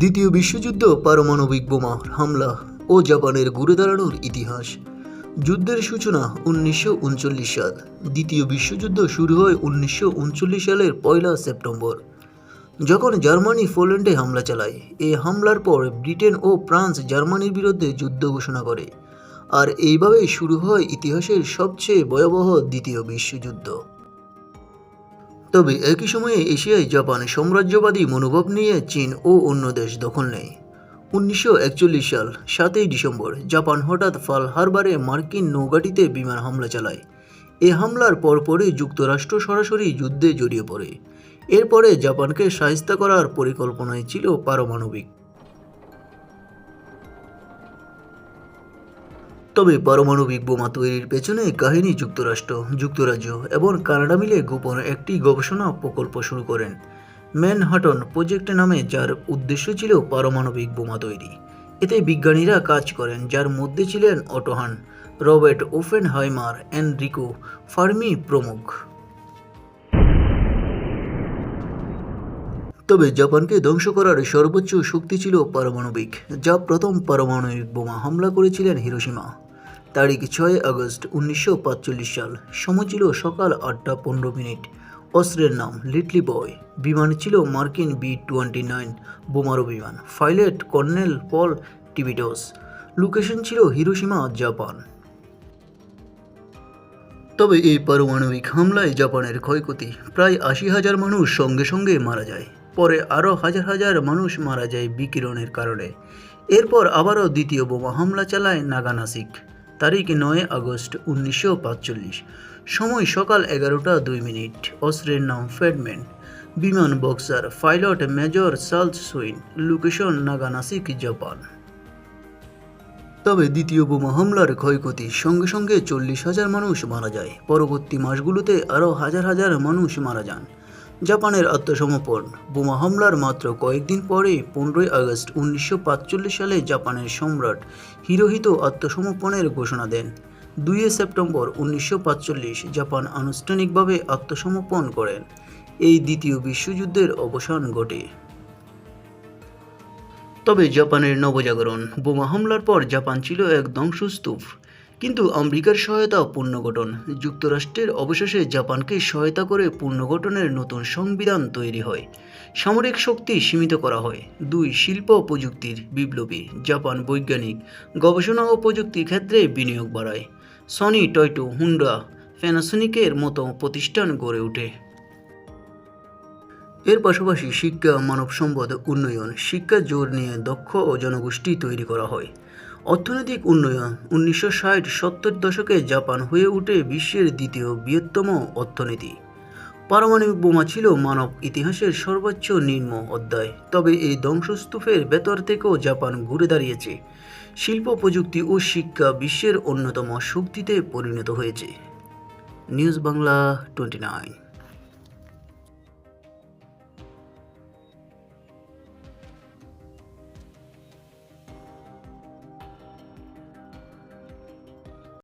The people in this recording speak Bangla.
দ্বিতীয় বিশ্বযুদ্ধ পারমাণবিক বোমা হামলা ও জাপানের ঘুরে দাঁড়ানোর ইতিহাস। যুদ্ধের সূচনা উনিশশো উনচল্লিশ সাল। দ্বিতীয় বিশ্বযুদ্ধ শুরু হয় উনিশশো উনচল্লিশ সালের পয়লা সেপ্টেম্বর। যখন জার্মানি পোল্যান্ডে হামলা চালায় এই হামলার পর ব্রিটেন ও ফ্রান্স জার্মানির বিরুদ্ধে যুদ্ধ ঘোষণা করে। আর এইভাবেই শুরু হয় ইতিহাসের সবচেয়ে ভয়াবহ দ্বিতীয় বিশ্বযুদ্ধ। তবে একই সময়ে এশিয়ায় জাপান সাম্রাজ্যবাদী মনোভাব নিয়ে চীন ও অন্য দেশ দখল নেয়। উনিশশো একচল্লিশ সাল, সাতই ডিসেম্বর, জাপান হঠাৎ ফাল হারবারে মার্কিন নৌঘাটিতে বিমান হামলা চালায়। এ হামলার পরপরই যুক্তরাষ্ট্র সরাসরি যুদ্ধে জড়িয়ে পড়ে। এরপরে জাপানকে সাহিস্তা করার পরিকল্পনায় ছিল পারমাণবিক। তবে পারমাণবিক বোমা তৈরির পেছনে কাহিনী যুক্তরাষ্ট্র, যুক্তরাজ্য এবং কানাডা মিলে গোপন একটি গবেষণা প্রকল্প শুরু করেন। ম্যানহাটন প্রজেক্ট নামে যার উদ্দেশ্য ছিল পারমাণবিক বোমা তৈরি। এতে বিজ্ঞানীরা কাজ করেন, যার মধ্যে ছিলেন Otto Hahn, Robert Oppenheimer Enrico Fermi প্রমুখ। তবে জাপানকে ধ্বংস করার সর্বোচ্চ শক্তি ছিল পারমাণবিক যা প্রথম পারমাণবিক বোমা হামলা করেছিলেন হিরোসীমা তারিখ ছয় আগস্ট উনিশশো সাল। সময় ছিল সকাল আটটা পনেরো মিনিট। অস্ত্রের নাম লিটলি বয়। বিমান ছিল মার্কিন বি টোয়েন্টি নাইন বোমারো বিমান। Pilot colonel Paul Tibbets. Location ছিল হিরোসীমা জাপান। তবে এই পারমাণবিক হামলায় জাপানের ক্ষয়ক্ষতি। প্রায় আশি হাজার মানুষ সঙ্গে সঙ্গে মারা যায়। পরে আরও হাজার হাজার মানুষ মারা যায় বিকিরণের কারণে। এরপর আবারও দ্বিতীয় বোমা হামলা চালায় নাগানাসিক। তারিখ নয় আগস্ট উনিশশো পাঁচচল্লিশ। সময় সকাল এগারোটা দুই মিনিট। অস্ত্রের নাম ফেডম্যান বিমান Bockscar, pilot major Charles Sweeney. Location Nagasaki, Japan. তবে দ্বিতীয় বোমা হামলার ক্ষয়ক্ষতি। সঙ্গে সঙ্গে চল্লিশ হাজার মানুষ মারা যায়। পরবর্তী মাসগুলোতে আরও হাজার হাজার মানুষ মারা যান। জাপানের আত্মসমর্পণ। বোমা হামলার মাত্র কয়েকদিন পরে পনেরোই আগস্ট উনিশশো সালে জাপানের সম্রাট হিরোহিত আত্মসমর্পণের ঘোষণা দেন। দুই সেপ্টেম্বর উনিশশো জাপান আনুষ্ঠানিকভাবে আত্মসমর্পণ করেন। এই দ্বিতীয় বিশ্বযুদ্ধের অবসান ঘটে। তবে জাপানের নবজাগরণ, বোমা হামলার পর জাপান ছিল এক ধ্বংসস্তূপ। কিন্তু আমেরিকার সহায়তা পুনর্গঠন। যুক্তরাষ্ট্রের অবশেষে জাপানকে সহায়তা করে পুনর্গঠনের নতুন সংবিধান তৈরি হয়। সামরিক শক্তি সীমিত করা হয়। দুই, শিল্প প্রযুক্তির বিপ্লবী। জাপান বৈজ্ঞানিক গবেষণা ও প্রযুক্তির ক্ষেত্রে বিনিয়োগ বাড়ায়। সনি টয়টো, হুন্ডা প্যানাসোনিকের মতো প্রতিষ্ঠান গড়ে ওঠে। এর পাশাপাশি শিক্ষা, মানব সম্পদ, উন্নয়ন, শিক্ষা জোর নিয়ে দক্ষ ও জনগোষ্ঠী তৈরি করা হয়। অর্থনৈতিক উন্নয়ন উনিশশো ষাট সত্তর দশকে জাপান হয়ে ওঠে বিশ্বের দ্বিতীয় বৃহত্তম অর্থনীতি। পারমাণবিক বোমা ছিল মানব ইতিহাসের সর্বোচ্চ নিম্ন অধ্যায়। তবে এই ধ্বংসস্তূপের ভেতর থেকেও জাপান ঘুরে দাঁড়িয়েছে। শিল্প, প্রযুক্তি ও শিক্ষা বিশ্বের অন্যতম শক্তিতে পরিণত হয়েছে। News Bangla twenty nine.